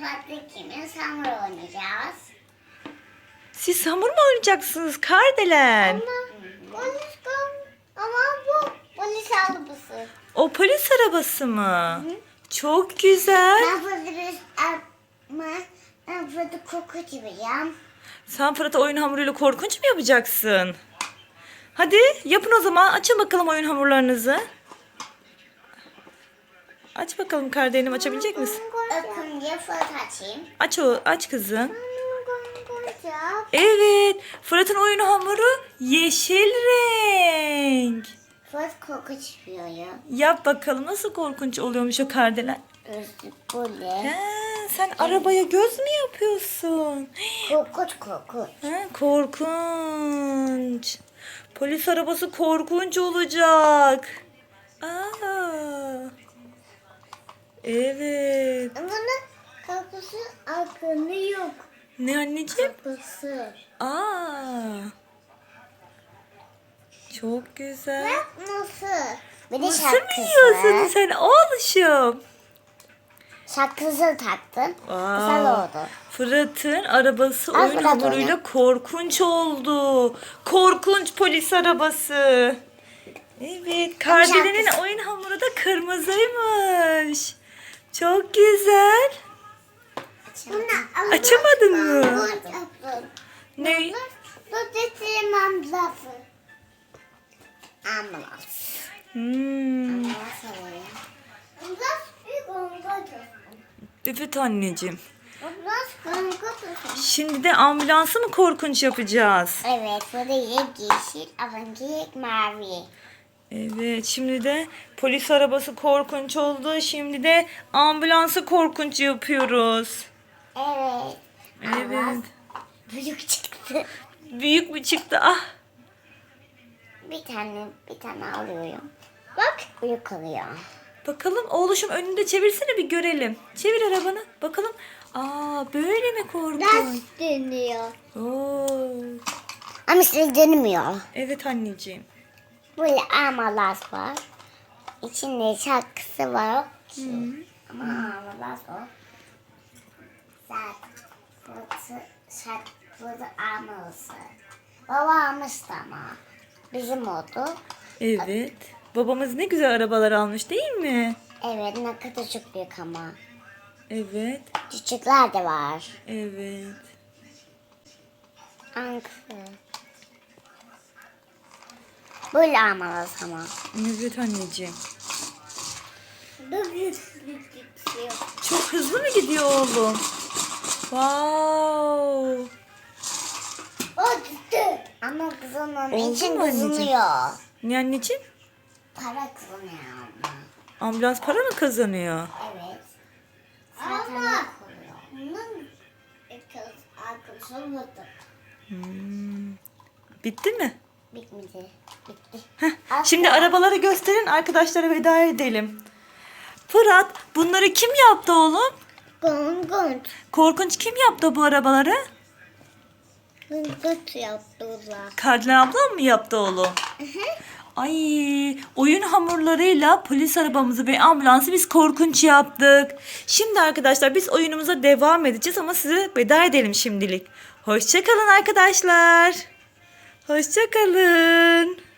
Farklı kimin hamur oynayacağız. Siz hamur mu oynayacaksınız kardelen? Polis ama bu polis arabası. O polis arabası mı? Çok güzel. Ben fırında bir ama ben fırında koku yapacağım. Sen Fırat'a oyun hamuruyla korkunç mu yapacaksın? Hadi yapın o zaman. Açın bakalım oyun hamurlarınızı. Aç bakalım kardeşim açabilecek misin? Bakın diye fırt açayım. Aç o aç kızım. Evet. Fırat'ın oyun hamuru yeşil renk. Fırt koku çıkıyor ya. Yap bakalım nasıl korkunç oluyormuş o kardelen. Özlü böyle. Ha, sen arabaya göz mü yapıyorsun? Korkunç korkunç. Ha, korkunç. Polis arabası korkunç olacak. Aa. Evet. Kapısı akıllı yok. Ne anneciğim? Kapısı. Aa. Çok güzel. Bak nasıl? Bir de Mısır mı yiyorsun sen oğluşum? Şarkısı taktın. Aa, Güzel oldu. Fırat'ın arabası Al oyun hamuruyla korkunç oldu. Korkunç polis arabası. Evet, Kardelen'in oyun hamuru da kırmızıymış. Çok güzel. Açamadın mı? Ne? Dur getirmem lafı. Ambulans. Hmm, evet anneciğim. Şimdi de ambulansı mı korkunç yapacağız? Evet, burada yek yeşil, avınki mavi. Evet, şimdi de polis arabası korkunç oldu. Şimdi de ambulansı korkunç yapıyoruz. Evet. Evet. Büyük çıktı. Büyük mü çıktı? Ah. Bir tane, bir tane alıyorum. Bak. Büyük oluyor. Bakalım oğluşum önünde çevirsene bir görelim. Çevir arabanı. Bakalım. Aa böyle mi korkunç? dönüyor. Oo. Ama size dönmüyor. Evet anneciğim. Böyle ambulans var. İçinde şarkısı var. Ama ambulans o. Şarkısı ambulansı. Baba almıştı ama. Bizim oldu. Evet. Babamız ne güzel arabalar almış değil mi? Evet ne kadar çok büyük ama. Evet. Küçükler de var. Evet. Ankara. Böyle ambulans ama. Evet anneciğim. Çok hızlı mı gidiyor oğlum? Wow. O gitti. Ama kızının Oldu için mu anneciğim? kızınıyor. Ne anneciğim? Para kızınıyor ama. Ambulans para mı kazanıyor? Evet. Ama bunun arkadaşı olmadı. Hmm. Bitti mi? Bitmedi. Bitti. Heh, Şimdi arabaları gösterin arkadaşlara veda edelim. Fırat bunları kim yaptı oğlum? Gon. Korkunç kim yaptı bu arabaları? Gıt yaptılar. Kardinal ablam mı yaptı oğlum? Ay oyun hamurlarıyla polis arabamızı ve ambulansı biz korkunç yaptık. Şimdi arkadaşlar biz oyunumuza devam edeceğiz ama size veda edelim şimdilik. Hoşçakalın arkadaşlar. Hoşçakalın.